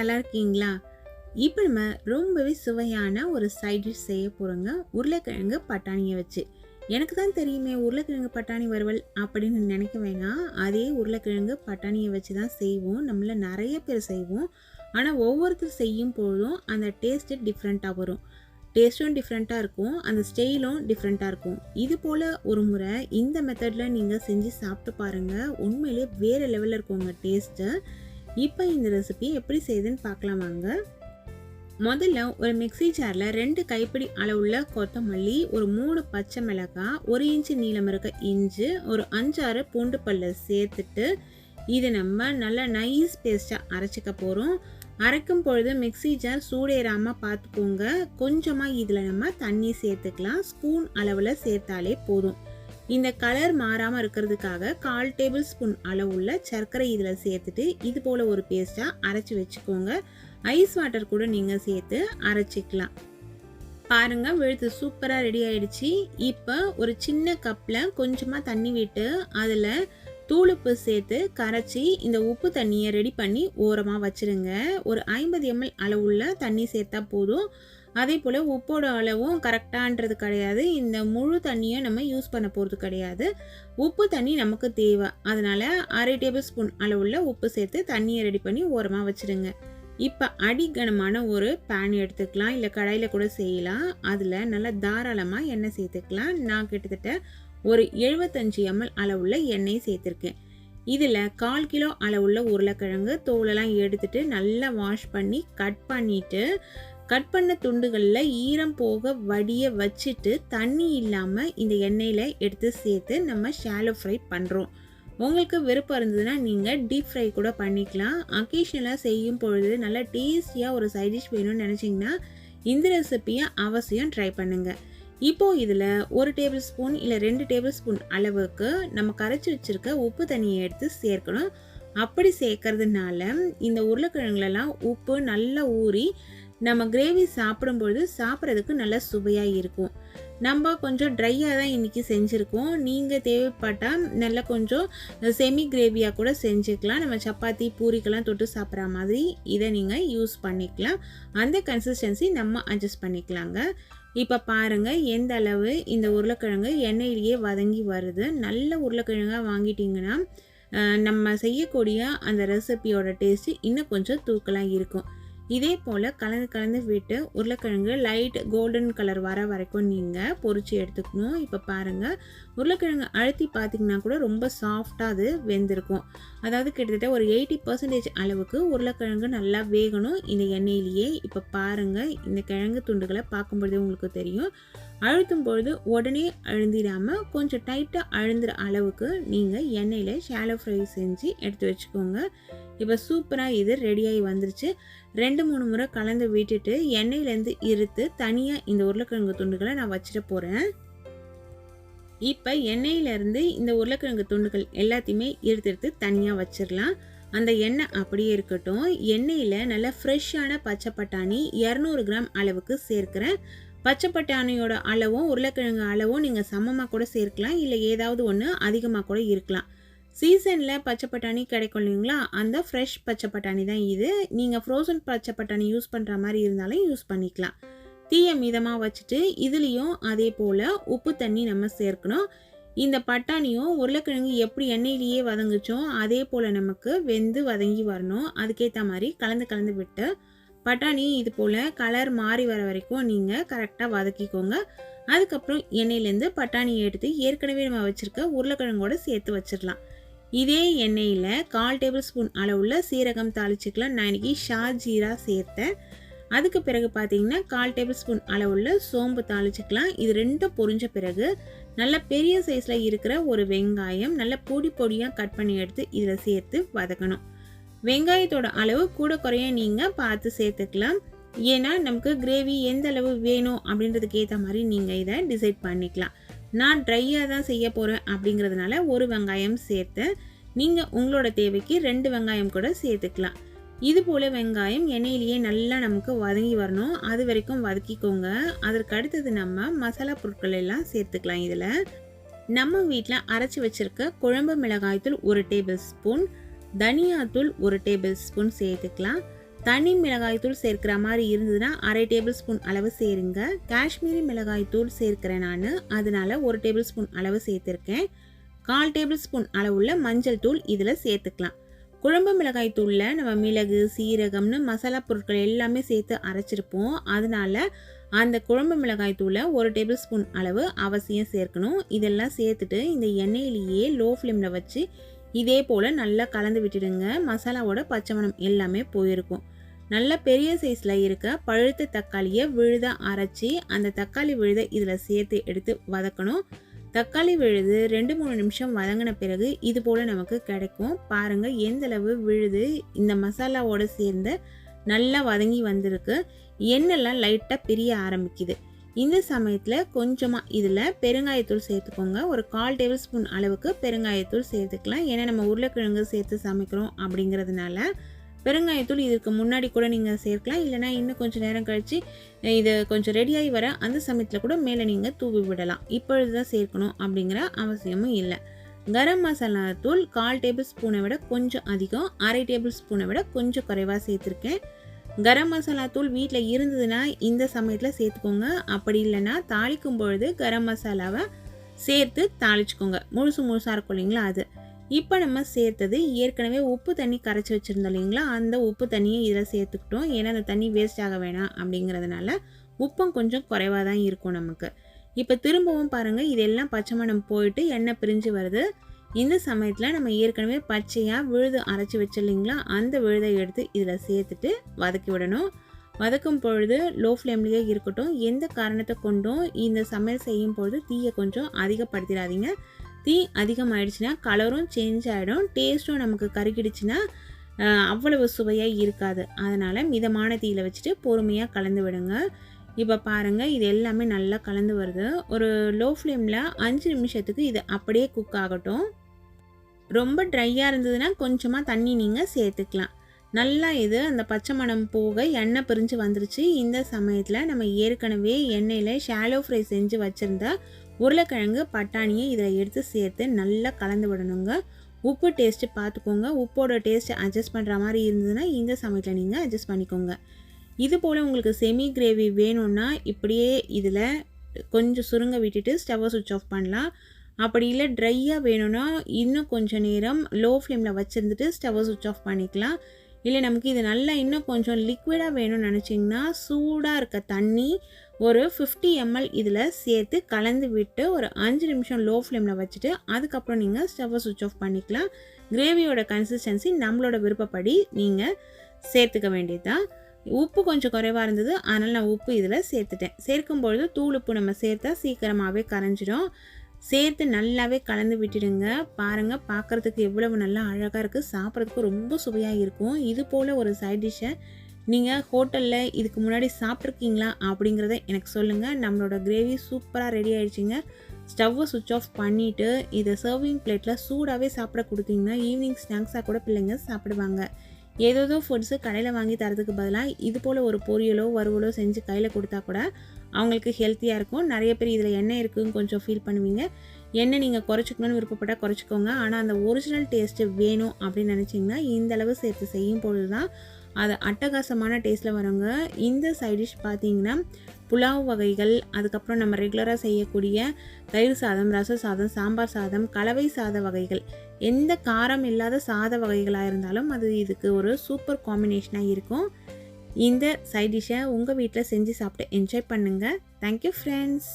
நல்லா இருக்கீங்களா இப்போ நம்ம ரொம்பவே சுவையான ஒரு சைட் டிஷ் செய்ய போகிறோங்க உருளைக்கிழங்கு பட்டாணியை வச்சு. எனக்கு தான் தெரியுமே உருளைக்கிழங்கு பட்டாணி வறுவல் அப்படின்னு நினைக்க வேணாம். அதே உருளைக்கிழங்கு பட்டாணியை வச்சு தான் செய்வோம். நம்மள நிறைய பேர் செய்வோம். ஆனால் ஒவ்வொருத்தர் செய்யும் பொழுதும் அந்த டேஸ்ட்டு டிஃப்ரெண்ட்டாக வரும். டேஸ்ட்டும் டிஃப்ரெண்ட்டாக இருக்கும். அந்த ஸ்டைலும் டிஃப்ரெண்ட்டாக இருக்கும். இது போல் ஒரு முறை இந்த மெத்தடில் நீங்கள் செஞ்சு சாப்பிட்டு பாருங்கள் உண்மையிலே வேறு லெவலில் இருக்கும் உங்கள் டேஸ்ட்டு இப்போ இந்த ரெசிபியை எப்படி செய்யுதுன்னு பார்க்கலாம் வாங்க. முதல்ல ஒரு மிக்ஸி ஜாரில் ரெண்டு கைப்பிடி அளவுள்ள கொத்தமல்லி ஒரு மூணு பச்சை மிளகாய் ஒரு இன்ச்சு நீளம் இருக்க இஞ்சி ஒரு அஞ்சாறு பூண்டு பல்ல சேர்த்துட்டு இதை நம்ம நல்லா நைஸ் பேஸ்ட்டாக அரைச்சிக்க போகிறோம் அரைக்கும் பொழுது மிக்ஸி ஜார் சூடேறாமல் பார்த்துக்கோங்க. கொஞ்சமாக இதில் நம்ம தண்ணி சேர்த்துக்கலாம். ஸ்பூன் அளவில் சேர்த்தாலே போதும். இந்த கலர் மாறாமல் இருக்கிறதுக்காக கால் டேபிள் ஸ்பூன் அளவுள்ள சர்க்கரை இதில் சேர்த்துட்டு இது போல் ஒரு பேஸ்ட்டாக அரைச்சி வச்சுக்கோங்க. ஐஸ் வாட்டர் கூட நீங்கள் சேர்த்து அரைச்சிக்கலாம். பாருங்கள் வெளுத்து சூப்பராக ரெடி ஆயிடுச்சு. இப்போ ஒரு சின்ன கப்பில் கொஞ்சமாக தண்ணி விட்டு அதில் தூளுப்பு சேர்த்து கரைச்சி இந்த உப்பு தண்ணியை ரெடி பண்ணி ஓரமாக வச்சிருங்க. ஒரு ஐம்பது எம்எல் அளவுள்ள தண்ணி சேர்த்தா போதும். அதே போல் உப்போட அளவும் கரெக்டான்றது கிடையாது. இந்த முழு தண்ணியும் நம்ம யூஸ் பண்ண போகிறது கிடையாது. உப்பு தண்ணி நமக்கு தேவை. அதனால் அரை டேபிள் ஸ்பூன் அளவுள்ள உப்பு சேர்த்து தண்ணியை ரெடி பண்ணி ஓரமாக வச்சுருங்க. இப்போ அடிகனமான ஒரு பேன் எடுத்துக்கலாம். இல்லை கடையில் கூட செய்யலாம். அதில் நல்லா தாராளமாக எண்ணெய் சேர்த்துக்கலாம். நான் கிட்டத்தட்ட ஒரு எழுபத்தஞ்சு எம்எல் அளவுள்ள எண்ணெய் சேர்த்துருக்கேன். இதில் கால் கிலோ அளவுள்ள உருளைக்கிழங்கு தோலெல்லாம் எடுத்துட்டு நல்லா வாஷ் பண்ணி கட் பண்ணிவிட்டு கட் பண்ண துண்டுகளில் ஈரம் போக வடிய வச்சுட்டு தண்ணி இல்லாமல் இந்த எண்ணெயில் எடுத்து சேர்த்து நம்ம ஷாலோ ஃப்ரை பண்ணுறோம் உங்களுக்கு விருப்பம் இருந்ததுன்னா நீங்கள் டீப் ஃப்ரை கூட பண்ணிக்கலாம். அக்கேஷனலாக செய்யும் பொழுது நல்லா டேஸ்டியாக ஒரு சைட் டிஷ் வேணும்னு நினச்சிங்கன்னா இந்த ரெசிப்பியை அவசியம் ட்ரை பண்ணுங்கள் இப்போது இதில் ஒரு டேபிள் ஸ்பூன் இல்லை ரெண்டு டேபிள் ஸ்பூன் அளவுக்கு நம்ம கரைச்சி வச்சுருக்க உப்பு தண்ணியை எடுத்து சேர்க்கணும். அப்படி சேர்க்கறதுனால இந்த உருளைக்கிழங்குலலாம் உப்பு நல்லா ஊறி நம்ம கிரேவி சாப்பிடும்பொழுது சாப்பிட்றதுக்கு நல்லா சுவையாக இருக்கும். நம்ம கொஞ்சம் ட்ரையாக தான் இன்றைக்கி செஞ்சுருக்கோம். நீங்கள் தேவைப்பட்டால் நல்லா கொஞ்சம் செமி கிரேவியாக கூட செஞ்சுக்கலாம். நம்ம சப்பாத்தி பூரிக்கெல்லாம் தொட்டு சாப்பிட்ற மாதிரி இதை நீங்கள் யூஸ் பண்ணிக்கலாம். அந்த கன்சிஸ்டன்சி நம்ம அட்ஜஸ்ட் பண்ணிக்கலாங்க. இப்போ பாருங்கள் எந்த அளவு இந்த உருளைக்கிழங்கு எண்ணெயிலேயே வதங்கி வருது. நல்ல உருளைக்கிழங்காக வாங்கிட்டிங்கன்னா நம்ம செய்யக்கூடிய அந்த ரெசிபியோட டேஸ்ட்டு இன்னும் கொஞ்சம் தூக்கலாக இருக்கும். இதே போல் கலந்து கலந்து விட்டு உருளைக்கிழங்கு லைட் கோல்டன் கலர் வர வரைக்கும் நீங்கள் பொறிச்சு எடுத்துக்கணும். இப்போ பாருங்கள் உருளைக்கிழங்கு அழுத்தி பார்த்தீங்கன்னா கூட ரொம்ப சாஃப்டாக அது வெந்திருக்கும். அதாவது கிட்டத்தட்ட ஒரு எயிட்டி பர்சன்டேஜ் அளவுக்கு உருளைக்கிழங்கு நல்லா வேகணும். இந்த எண்ணெயிலேயே இப்போ பாருங்கள் இந்த கிழங்கு துண்டுகளை பார்க்கும்பொழுது உங்களுக்கு தெரியும். அழுத்தும் பொழுது உடனே அழுந்திடாமல் கொஞ்சம் டைட்டாக அழுந்துற அளவுக்கு நீங்கள் எண்ணெயில் ஷாலோ ஃப்ரை செஞ்சு எடுத்து வச்சுக்கோங்க. இப்போ சூப்பராக இது ரெடியாகி வந்துருச்சு. ரெண்டு மூணு முறை கலந்து விட்டுட்டு எண்ணெயிலேருந்து இருத்து தனியாக இந்த உருளைக்கிழங்கு துண்டுகளை நான் வச்சுட்டு போகிறேன் இப்போ எண்ணெயிலேருந்து இந்த உருளைக்கிழங்கு துண்டுகள் எல்லாத்தையுமே எடுத்து எடுத்து தனியாக வச்சிடலாம். அந்த எண்ணெய் அப்படியே இருக்கட்டும். எண்ணெயில் நல்லா ஃப்ரெஷ்ஷான பச்சை பட்டாணி இரநூறு கிராம் அளவுக்கு சேர்க்குறேன். பச்சை பட்டாணியோட அளவும் உருளைக்கிழங்கு அளவும் நீங்கள் சமமாக கூட சேர்க்கலாம். இல்லை ஏதாவது ஒன்று அதிகமாக கூட இருக்கலாம். சீசனில் பச்சை பட்டாணி கிடைக்கும் இல்லைங்களா? அந்த ஃப்ரெஷ் பச்சை பட்டாணி தான் இது. நீங்கள் ஃப்ரோசன் பச்சை பட்டாணி யூஸ் பண்ணுற மாதிரி இருந்தாலும் யூஸ் பண்ணிக்கலாம். தீயை மிதமாக வச்சுட்டு இதுலேயும் அதே போல் உப்பு தண்ணி நம்ம சேர்க்கணும். இந்த பட்டாணியும் உருளைக்கிழங்கு எப்படி எண்ணெயிலேயே வதங்குச்சோ அதே போல் நமக்கு வெந்து வதங்கி வரணும். அதுக்கேற்ற மாதிரி கலந்து கலந்து விட்டு பட்டாணி இது போல் கலர் மாறி வர வரைக்கும் நீங்கள் கரெக்டாக வதக்கிக்கோங்க. அதுக்கப்புறம் எண்ணெயிலேருந்து பட்டாணியை எடுத்து ஏற்கனவே நம்ம வச்சுருக்க உருளைக்கிழங்கோடு சேர்த்து வச்சிடலாம் இதே எண்ணெயில் கால் டேபிள் ஸ்பூன் அளவுள்ள சீரகம் தாளிச்சிக்கலாம். நான் இன்றைக்கி ஷாஜீரா சேர்த்தேன். அதுக்கு பிறகு பார்த்தீங்கன்னா கால் டேபிள் ஸ்பூன் அளவுள்ள சோம்பு தாளிச்சிக்கலாம். இது ரெண்டும் பொரிஞ்ச பிறகு நல்ல பெரிய சைஸில் இருக்கிற ஒரு வெங்காயம் நல்ல பொடி பொடியாக கட் பண்ணி எடுத்து இதில் சேர்த்து வதக்கணும். வெங்காயத்தோட அளவு கூட குறைய நீங்கள் பார்த்து சேர்த்துக்கலாம். ஏன்னா நமக்கு கிரேவி எந்த அளவு வேணும் அப்படின்றதுக்கு ஏற்ற மாதிரி நீங்கள் இதை டிசைட் பண்ணிக்கலாம். நான் ட்ரையாக தான் செய்ய போகிறேன் அப்படிங்கிறதுனால ஒரு வெங்காயம் சேர்த்தேன் நீங்கள் உங்களோட தேவைக்கு ரெண்டு வெங்காயம் கூட சேர்த்துக்கலாம். இது போல் வெங்காயம் எண்ணெயிலேயே நல்லா நமக்கு வதங்கி வரணும். அது வரைக்கும் வதக்கிக்கோங்க. அதற்கு அடுத்தது நம்ம மசாலா பொருட்கள் எல்லாம் சேர்த்துக்கலாம் இதில். நம்ம வீட்டில் அரைச்சி வச்சுருக்க குழம்பு மிளகாய்த்தூள் ஒரு டேபிள் ஸ்பூன் தனியாத்தூள் ஒரு டேபிள் ஸ்பூன் சேர்த்துக்கலாம். தனி மிளகாய்த்தூள் சேர்க்கிற மாதிரி இருந்ததுன்னா அரை டேபிள் ஸ்பூன் அளவு சேருங்க. காஷ்மீரி மிளகாய்த்தூள் சேர்க்கிறேன் நான். அதனால ஒரு டேபிள் ஸ்பூன் அளவு சேர்த்துருக்கேன். கால் டேபிள் ஸ்பூன் அளவுள்ள மஞ்சள் தூள் இதில் சேர்த்துக்கலாம். குழம்பு மிளகாய் தூளில் நம்ம மிளகு சீரகம்னு மசாலா பொருட்கள் எல்லாமே சேர்த்து அரைச்சிருப்போம். அதனால அந்த குழம்பு மிளகாய் தூளை ஒரு டேபிள் ஸ்பூன் அளவு அவசியம் சேர்க்கணும். இதெல்லாம் சேர்த்துட்டு இந்த எண்ணெயிலேயே லோ ஃப்ளேமில் வச்சு இதே போல் நல்லா கலந்து விட்டுடுங்க. மசாலாவோட பச்சை மணம் எல்லாமே போயிருக்கும். நல்ல பெரிய சைஸில் இருக்க பழுத்த தக்காளியை விழுத அரைச்சி அந்த தக்காளி விழுத இதில் சேர்த்து எடுத்து வதக்கணும். தக்காளி விழுது ரெண்டு மூணு நிமிஷம் வதங்கின பிறகு இது போல் நமக்கு கிடைக்கும். பாருங்கள் எந்தளவு விழுது இந்த மசாலாவோடு சேர்ந்து நல்லா வதங்கி வந்திருக்கு. எண்ணெய்லாம் லைட்டாக பிரிய ஆரம்பிக்குது. இந்த சமயத்தில் கொஞ்சமாக இதில் பெருங்காயத்தூள் சேர்த்துக்கோங்க. ஒரு கால் டேபிள் ஸ்பூன் அளவுக்கு பெருங்காயத்தூள் சேர்த்துக்கலாம். ஏன்னா நம்ம உருளைக்கிழங்கு சேர்த்து சமைக்கிறோம் அப்படிங்கிறதுனால பெருங்காயத்தூள் இதுக்கு முன்னாடி கூட நீங்கள் சேர்க்கலாம். இல்லைனா இன்னும் கொஞ்சம் நேரம் கழித்து இது கொஞ்சம் ரெடியாகி வர அந்த சமயத்தில் கூட மேலே நீங்கள் தூவி விடலாம். இப்பொழுது தான் சேர்க்கணும் அப்படிங்கிற அவசியமும் இல்லை. கரம் மசாலா தூள் கால் டேபிள் ஸ்பூனை விட கொஞ்சம் அதிகம். அரை டேபிள் ஸ்பூனை விட கொஞ்சம் குறைவாக சேர்த்துருக்கேன். கரம் மசாலா தூள் வீட்டில் இருந்ததுன்னா இந்த சமயத்தில் சேர்த்துக்கோங்க. அப்படி இல்லைன்னா தாளிக்கும் பொழுது கரம் மசாலாவை சேர்த்து தாளிச்சுக்கோங்க. முழுசு முழுசாக இருக்கும் இல்லைங்களா அது. இப்போ நம்ம சேர்த்தது ஏற்கனவே உப்பு தண்ணி கரைச்சி வச்சுருந்தோம் இல்லைங்களா? அந்த உப்பு தண்ணியை இதில் சேர்த்துக்கிட்டோம். ஏன்னா அந்த தண்ணி வேஸ்ட் ஆக வேணாம் அப்படிங்கிறதுனால உப்பும் கொஞ்சம் குறைவாக தான் இருக்கும் நமக்கு. இப்போ திரும்பவும் பாருங்கள் இதெல்லாம் பச்சை மணம் போயிட்டு எண்ணெய் பிரிஞ்சு வருது. இந்த சமயத்தில் நம்ம ஏற்கனவே பச்சையாக விழுது அரைச்சி வச்சிருந்தீங்களா? அந்த விழுதை எடுத்து இதில் சேர்த்துட்டு வதக்கி விடணும். வதக்கும் பொழுது லோ ஃப்ளேம்லேயே இருக்கட்டும். எந்த காரணத்தை கொண்டும் இந்த சமையல் செய்யும் பொழுது தீயை கொஞ்சம் அதிகப்படுத்திடாதீங்க. தீ அதிகமாகிடுச்சுன்னா கலரும் சேஞ்ச் ஆகிடும் டேஸ்ட்டும் நமக்கு கருகிடுச்சுன்னா அவ்வளவு சுவையாக இருக்காது. அதனால் மிதமான தீயில் வச்சுட்டு பொறுமையாக கலந்து விடுங்க. இப்போ பாருங்கள் இது எல்லாமே நல்லா கலந்து வருது. ஒரு லோ ஃப்ளேமில் அஞ்சு நிமிஷத்துக்கு இது அப்படியே குக் ஆகட்டும். ரொம்ப ட்ரையாக இருந்ததுன்னா கொஞ்சமாக தண்ணி நீங்கள் சேர்த்துக்கலாம். நல்லா இது அந்த பச்சை மணம் போக எண்ணெய் பிரிஞ்சு வந்துருச்சு. இந்த சமயத்தில் நம்ம ஏற்கனவே எண்ணெயில் ஷாலோ ஃப்ரை செஞ்சு வச்சுருந்தா உருளைக்கிழங்கு பட்டாணியை இதில் எடுத்து சேர்த்து நல்லா கலந்து விடணுங்க. உப்பு டேஸ்ட்டு பார்த்துக்கோங்க உப்போட டேஸ்ட் அட்ஜஸ்ட் பண்ணுற மாதிரி இருந்ததுன்னா இந்த சமயத்தில் நீங்கள் அட்ஜஸ்ட் பண்ணிக்கோங்க. இது போல் உங்களுக்கு செமி கிரேவி வேணும்னா இப்படியே இதில் கொஞ்சம் சுருங்க விட்டுட்டு ஸ்டவ்வை சுவிட்ச் ஆஃப் பண்ணலாம். அப்படி இல்லை ட்ரையாக வேணும்னா இன்னும் கொஞ்சம் நேரம் லோ ஃப்ளேமில் வச்சுருந்துட்டு ஸ்டவ்வை சுவிட்ச் ஆஃப் பண்ணிக்கலாம். இல்லை நமக்கு இது நல்லா இன்னும் கொஞ்சம் லிக்விடாக வேணும்னு நினச்சிங்கன்னா சூடாக இருக்க தண்ணி ஒரு ஃபிஃப்டி எம்எல் இதில் சேர்த்து கலந்து விட்டு ஒரு அஞ்சு நிமிஷம் லோ ஃப்ளேமில் வச்சுட்டு அதுக்கப்புறம் நீங்கள் ஸ்டவ்வை சுவிட்ச் ஆஃப் பண்ணிக்கலாம். கிரேவியோட கன்சிஸ்டன்சி நம்மளோட விருப்பப்படி நீங்கள் சேர்த்துக்க வேண்டியது தான் உப்பு கொஞ்சம் குறைவாக இருந்தது அதனால் நான் உப்பு இதில் சேர்த்துட்டேன். சேர்க்கும் பொழுது தூள் உப்பு நம்ம சேர்த்தா சீக்கிரமாகவே கரைஞ்சிடும் சேர்த்து நல்லாவே கலந்து விட்டுடுங்க. பாருங்கள் பார்க்குறதுக்கு எவ்வளவு நல்லா அழகாக இருக்குது சாப்பிட்றதுக்கு ரொம்ப சுவையாக இருக்கும். இது போல் ஒரு சைட் டிஷ்ஷை நீங்கள் ஹோட்டலில் இதுக்கு முன்னாடி சாப்பிட்ருக்கீங்களா அப்படிங்கிறத எனக்கு சொல்லுங்கள் நம்மளோட கிரேவி சூப்பராக ரெடி ஆகிடுச்சிங்க ஸ்டவ்வை சுவிட்ச் ஆஃப் பண்ணிவிட்டு இதை சர்விங் பிளேட்டில் சூடாகவே சாப்பிட கொடுத்தீங்கன்னா ஈவினிங் ஸ்நாக்ஸாக கூட பிள்ளைங்க சாப்பிடுவாங்க. ஏதோதோ ஃபுட்ஸு கடையில் வாங்கி தரதுக்கு பதிலாக இது போல் ஒரு பொரியலோ வறுவலோ செஞ்சு கையில் கொடுத்தா கூட அவங்களுக்கு ஹெல்த்தியாக இருக்கும். நிறைய பேர் இதில் எண்ணெய் இருக்குன்னு கொஞ்சம் ஃபீல் பண்ணுவீங்க. எண்ணெய் நீங்கள் குறைச்சிக்கணும்னு விருப்பப்பட்டால் குறைச்சிக்கோங்க. ஆனால் அந்த ஒரிஜினல் டேஸ்ட்டு வேணும் அப்படின்னு நினச்சிங்கன்னா இந்த அளவு சேர்த்து செய்யும் பொழுது தான் அது அட்டகாசமான டேஸ்ட்டில் வரவங்க இந்த சைட் டிஷ் பார்த்தீங்கன்னா புலாவ் வகைகள் அதுக்கப்புறம் நம்ம ரெகுலராக செய்யக்கூடிய தயிர் சாதம் ரச சாதம் சாம்பார் சாதம் கலவை சாத வகைகள். எந்த காரம் இல்லாத சாத வகைகளாக இருந்தாலும் அது இதுக்கு ஒரு சூப்பர் காம்பினேஷனாக இருக்கும். இந்த சைட் டிஷ்ஷை உங்கள் வீட்டில் செஞ்சு சாப்பிட்டு என்ஜாய் பண்ணுங்கள் தேங்க்யூ ஃப்ரெண்ட்ஸ்